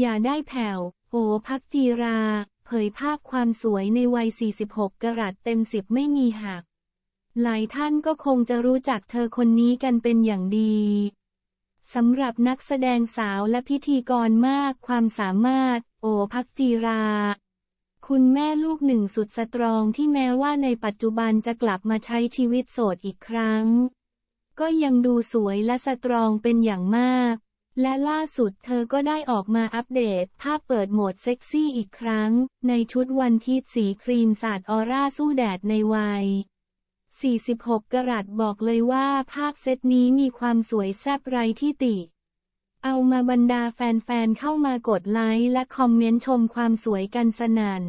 อย่าได้แผ่ว โอพักจีรา เผยภาพความสวยในวัย 46 กรัตเต็มสิบไม่มีหัก หลายท่านก็คงจะรู้จักเธอคนนี้กันเป็นอย่างดีสำหรับนักแสดงสาวและพิธีกรมากความสามารถ โอพักจีรา คุณแม่ลูกหนึ่งสุดสตรองที่แม้ว่าในปัจจุบันจะกลับมาใช้ชีวิตโสดอีกครั้ง ก็ยังดูสวยและสตรองเป็นอย่างมาก และล่าสุดเธอก็ได้ออกมาอัปเดตภาพเปิดโหมดเซ็กซี่อีกครั้ง ในชุดวันพีชสีครีมสาดออร่าสู้แดดในวัย 46 กรัตบอกเลยว่าภาพเซตนี้มีความสวยแซ่บไร้ที่ติ เอามาบรรดาแฟนๆเข้ามากดไลค์และคอมเมนต์ชมความสวยกันสนั่น